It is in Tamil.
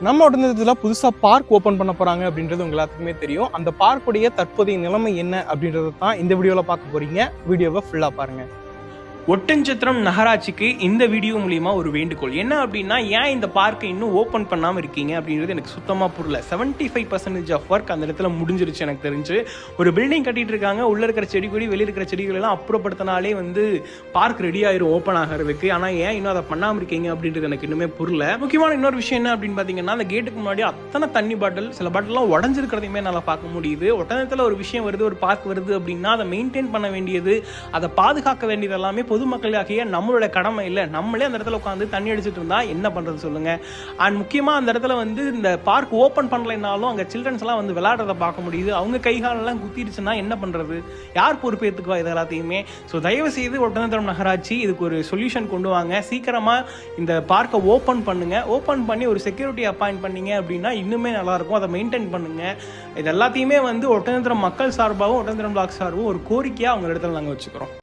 நம்ம ஒட்டந்தத்தில் புதுசாக பார்க் ஓப்பன் பண்ண போகிறாங்க அப்படின்றது உங்க எல்லாத்துக்குமே தெரியும். அந்த பார்க்குடைய தற்போதைய நிலைமை என்ன அப்படின்றத தான் இந்த வீடியோவில் பார்க்க போகிறீங்க வீடியோவை ஃபுல்லாக பாருங்கள் ஒட்டஞ்சத்திரம் நகராட்சிக்கு இந்த வீடியோ மூலிமா ஒரு வேண்டுகோள். என்ன அப்படின்னா ஏன் இந்த பார்க்கை இன்னும் ஓப்பன் பண்ணாமல் இருக்கீங்க அப்படின்றது எனக்கு சுத்தமாக புரியல. Seventy five percentage of work அந்த இடத்துல முடிஞ்சிருச்சு எனக்கு தெரிஞ்சு. ஒரு பில்டிங் கட்டிட்டு இருக்காங்க உள்ள இருக்கிற செடி கொடி வெளியே இருக்கிற செடிகள் எல்லாம் அப்புறப்படுத்தினாலே வந்து பார்க் ரெடி ஆயிரும் ஓப்பன் ஆகிறதுக்கு. ஆனால் ஏன் இன்னும் அதை பண்ணாமல் இருக்கீங்க அப்படின்றது எனக்கு இன்னுமே புரியல. முக்கியமான இன்னொரு விஷயம் என்ன அப்படின்னு பார்த்தீங்கன்னா அந்த கேட்டுக்கு முன்னாடி அத்தனை தண்ணி பாட்டில் சில பாட்டிலாம் உடஞ்சிருக்கிறதையுமே என்னால் பார்க்க முடியுது. ஒட்டனத்தில் ஒரு விஷயம் வருது ஒரு பார்க் வருது அப்படின்னா அதை மெயின்டைன் பண்ண வேண்டியது அதை பாதுகாக்க வேண்டியது எல்லாமே பொதுமக்களாகிய நம்மளோட கடமை இல்லை. நம்மளே அந்த இடத்துல உட்காந்து தண்ணி அடிச்சிட்டு இருந்தா என்ன பண்றது சொல்லுங்க. அண்ட் முக்கியமாக அந்த இடத்துல வந்து இந்த பார்க் ஓப்பன் பண்ணலைனாலும் அங்கே சில்ட்ரன்ஸ் எல்லாம் வந்து விளையாடுறத பார்க்க முடியுது. அவங்க கை காலெல்லாம் குத்திடுச்சுன்னா என்ன பண்றது? யார் பொறுப்பேற்றுக்குவா இது எல்லாத்தையுமே? ஸோ தயவு செய்து ஒட்டனத்தரம் நகராட்சி இதுக்கு ஒரு சொல்யூஷன் கொண்டு வாங்க. சீக்கிரமா இந்த பார்க்கை ஓப்பன் பண்ணுங்க. ஓப்பன் பண்ணி ஒரு செக்யூரிட்டி அப்பாயிண்ட் பண்ணீங்க அப்படின்னா இன்னுமே நல்லா இருக்கும். அதை மெயின்டைன் பண்ணுங்க. இது எல்லாத்தையுமே வந்து ஒட்டனத்திரம் மக்கள் சார்பாகவும் ஒட்டனத்திரம் பிளாக் சார்பாகவும் ஒரு கோரிக்கையாக அவங்க இடத்துல நாங்கள் வச்சுக்கிறோம்.